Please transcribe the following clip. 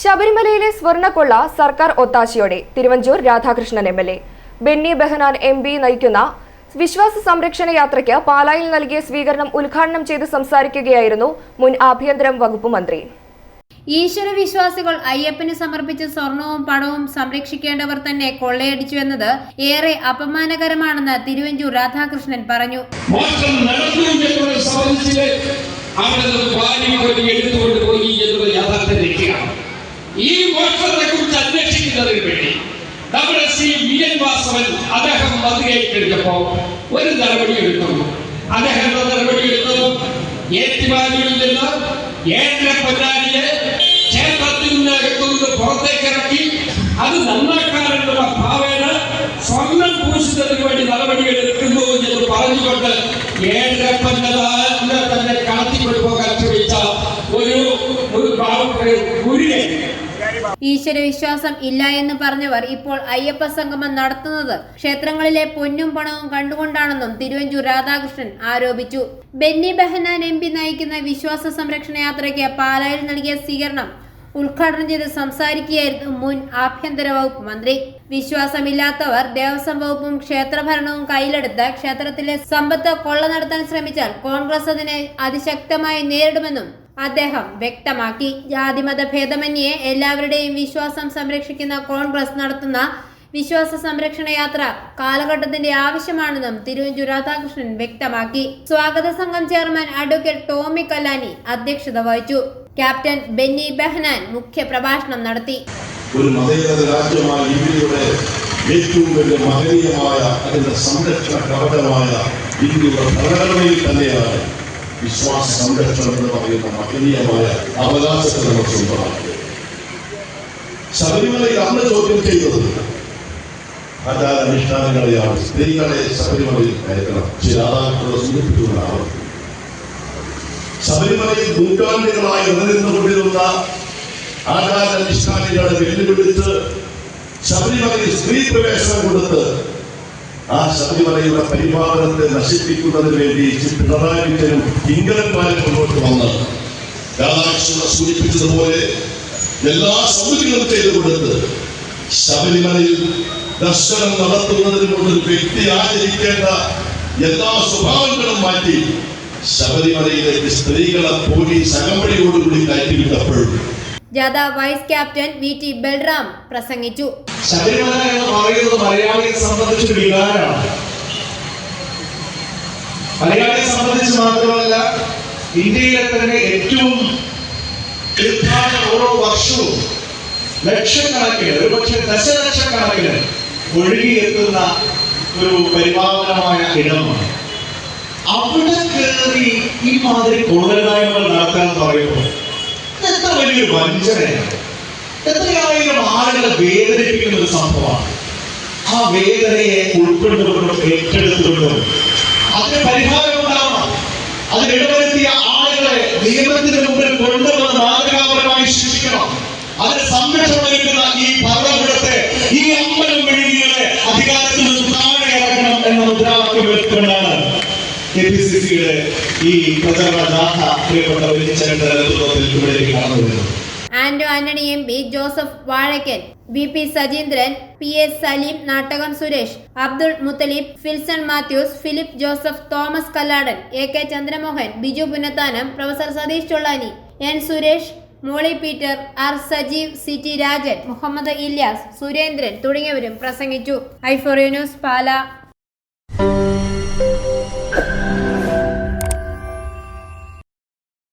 ശബരിമലയിലെ സ്വർണക്കൊള്ള സർക്കാർ ഒത്താശയോടെ Thiruvanchoor Radhakrishnan M L A. Benny Behanan M P നയിക്കുന്ന വിശ്വാസ സംരക്ഷണ യാത്രയ്ക്ക് പാലായിൽ നൽകിയ സ്വീകരണം ഉദ്ഘാടനം ചെയ്ത് സംസാരിക്കുകയായിരുന്നു മുൻ ആഭ്യന്തര വകുപ്പ് മന്ത്രി. ഈശ്വര വിശ്വാസികൾ അയ്യപ്പന് സമർപ്പിച്ച സ്വർണവും പണവും സംരക്ഷിക്കേണ്ടവർ തന്നെ കൊള്ളയടിച്ചു എന്നത് ഏറെ അപമാനകരമാണെന്ന് തിരുവഞ്ചൂർ രാധാകൃഷ്ണൻ പറഞ്ഞു. അവിടെ നിന്ന് ഭാര്യ കൊണ്ട് എടുത്തുകൊണ്ട് പോയി എന്നുള്ളത് യാഥാർത്ഥ്യത്തിലേക്കാണ് ഈ മോക്ഷത്തെ കുറിച്ച് അന്വേഷിക്കുന്നതിന് വേണ്ടി നമ്മുടെ ശ്രീ വി എൻ വാസവൻ അദ്ദേഹം മന്ത്രിയായി കഴിഞ്ഞപ്പോ ഒരു നടപടി എടുക്കുന്നു അദ്ദേഹം നടപടി എടുക്കുന്നു ഏറ്റുമാനിയിൽ നിന്ന് ഏഴര പൊന്നാനിയെ ക്ഷേത്രത്തിൽ നിന്ന് അകത്തുനിന്ന് പുറത്തേക്ക് ഇറക്കി. അത് നന്നാക്കാനുള്ള ഭാവേന സ്വർണം പൂശുന്നതിന് വേണ്ടി നടപടിയെടുക്കുന്നു എന്ന് പറഞ്ഞുകൊണ്ട് ഏഴര പൊന്നതാനെ തന്നെ കടത്തിക്കൊണ്ടുപോകാൻ ശ്രമിച്ച ഒരു ഒരു പാവപ്പെട്ട ഗുരുനെ ഈശ്വര വിശ്വാസം ഇല്ല എന്ന് പറഞ്ഞവർ ഇപ്പോൾ അയ്യപ്പ സംഗമം നടത്തുന്നത് ക്ഷേത്രങ്ങളിലെ പൊന്നും പണവും കണ്ടുകൊണ്ടാണെന്നും തിരുവഞ്ചൂർ രാധാകൃഷ്ണൻ ആരോപിച്ചു. ബെന്നി ബെഹനാൻ എം പി നയിക്കുന്ന വിശ്വാസ സംരക്ഷണ യാത്രയ്ക്ക് പാലായിൽ നൽകിയ സ്വീകരണം ഉദ്ഘാടനം ചെയ്ത് സംസാരിക്കുകയായിരുന്നു മുൻ ആഭ്യന്തര വകുപ്പ് മന്ത്രി. വിശ്വാസമില്ലാത്തവർ ദേവസ്വം വകുപ്പും ക്ഷേത്രഭരണവും കയ്യിലെടുത്ത് ക്ഷേത്രത്തിലെ സമ്പത്ത് കൊള്ള നടത്താൻ ശ്രമിച്ചാൽ കോൺഗ്രസ് അതിനെ അതിശക്തമായി നേരിടുമെന്നും അദ്ദേഹം വ്യക്തമാക്കി. ജാതിമത ഭേദമന്യേ എല്ലാവരുടെയും വിശ്വാസം സംരക്ഷിക്കുന്ന കോൺഗ്രസ് നടത്തുന്ന വിശ്വാസ സംരക്ഷണ യാത്ര കാലഘട്ടത്തിന്റെ ആവശ്യമാണെന്നും തിരുവഞ്ചൂർ രാധാകൃഷ്ണൻ വ്യക്തമാക്കി. സ്വാഗത സംഘം ചെയർമാൻ അഡ്വക്കേറ്റ് ടോമി കല്ലാനി അധ്യക്ഷത വഹിച്ചു. ക്യാപ്റ്റൻ ബെന്നി ബെഹനാൻ മുഖ്യ പ്രഭാഷണം നടത്തി. ഒരു രാജ്യമായ ഇന്ത്യയുടെ ഏറ്റവും വലിയ മഹനീയമായ അതിന്റെ സംരക്ഷണ കവചമായ ഇന്ത്യയുടെ ഭരണഘടനയിൽ തന്നെയാണ് വിശ്വാസ സംരക്ഷണം എന്ന് പറയുന്ന മഹനീയമായ അവകാശത്തെ നമ്മൾ സ്വന്തമാക്കി ശബരിമലയിൽ അന്ന് ചോദ്യം ചെയ്തത് ആചാരാനുഷ്ഠാനങ്ങളെയാണ് സ്ത്രീകളെ ശബരിമലയിൽ കയറ്റണം ശ്രീ രാധാകൃഷ്ണ സൂചിപ്പിച്ചുകൊണ്ടാണ് ശബരിമലയിൽ നൂറ്റാണ്ടുകളായി നിലനിന്നുകൊണ്ടിരുന്ന ആചാരാനുഷ്ഠാനികളെ വെല്ലുവിളിച്ച് ശബരിമലയിൽ സ്ത്രീ പ്രവേശനം കൊടുത്ത് ആ ശബരിമലയുടെ പരിപാലനത്തെ നശിപ്പിക്കുന്നതിന് വേണ്ടി പിണറായി വിജയനും ഇംഗലന്മാരെ മുന്നോട്ട് വന്ന് രാധാകൃഷ്ണൻ സൂചിപ്പിച്ചതുപോലെ എല്ലാ സൗകര്യങ്ങളും ചെയ്തു ശബരിമലയിൽ ദർശനം നടത്തുന്നതിന് മുമ്പ് വ്യക്തി ആചരിക്കേണ്ട എല്ലാ സ്വഭാവങ്ങളും മാറ്റി ശബരിമലയിലേക്ക് സ്ത്രീകളെ പോലീസ് അകമ്പടിയോടുകൂടി കയറ്റിവിട്ടപ്പോഴും ജാഥ vice captain V T Balram പ്രസംഗിച്ചു. മലയാളിയെ സംബന്ധിച്ച് മാത്രമല്ല ഇന്ത്യയിലെ തന്നെ ഏറ്റവും തീർത്ഥാടന ഓരോ വർഷവും ലക്ഷക്കണക്കിന് ഒരുപക്ഷെ ദശലക്ഷക്കണക്കിന് ഒഴുകിയെത്തുന്ന ഒരു പരിപാലനമായ ഇടമാണ്. അവിടെ കയറി ഈ മാതിരി കൊള്ളരുതായ്മകൾ നടത്താൻ പറയുമ്പോൾ എത്ര വലിയൊരു വഞ്ചനയാണ് എത്രയായിരം ആളുകളെ വേദനിപ്പിക്കുന്ന ഒരു സംഭവമാണ്. ആ വേദനയെ ഉൾക്കൊണ്ടുകൊണ്ടും ഏറ്റെടുത്തുകൊണ്ടും അതിന് പരിഹാരം ഉണ്ടാവണം. അതിനിടവരുത്തിയ ആളുകളെ നിയമത്തിന് മുമ്പിൽ കൊണ്ടുവന്ന് മാതൃകാപരമായി ശിക്ഷിക്കണം. അതിന് സംരക്ഷണം നൽകുന്ന ഈ ഭരണകൂടത്തെ ഈ അമ്പലം വിഴുങ്ങികളെ അധികാരത്തിൽ നിന്ന് താഴെ ഇറക്കണം എന്ന മുദ്രാവാക്യം എടുത്തുകൊണ്ടാണ് ഈ Anto Antony M P Joseph Vazhakkan V P Sajeendran P S Saleem Nattakam Suresh Abdul Muthalib Filson Mathews Philip Joseph Thomas Kalladan A K Chandramohan Biju Punathanam professor Satheesh Chollani N Suresh Molly Peter R Sajeev C T Rajan Muhammad Ilyas Surendran തുടങ്ങിയവരും പ്രസംഗിച്ചു. ഐഫോറിയ news പാല.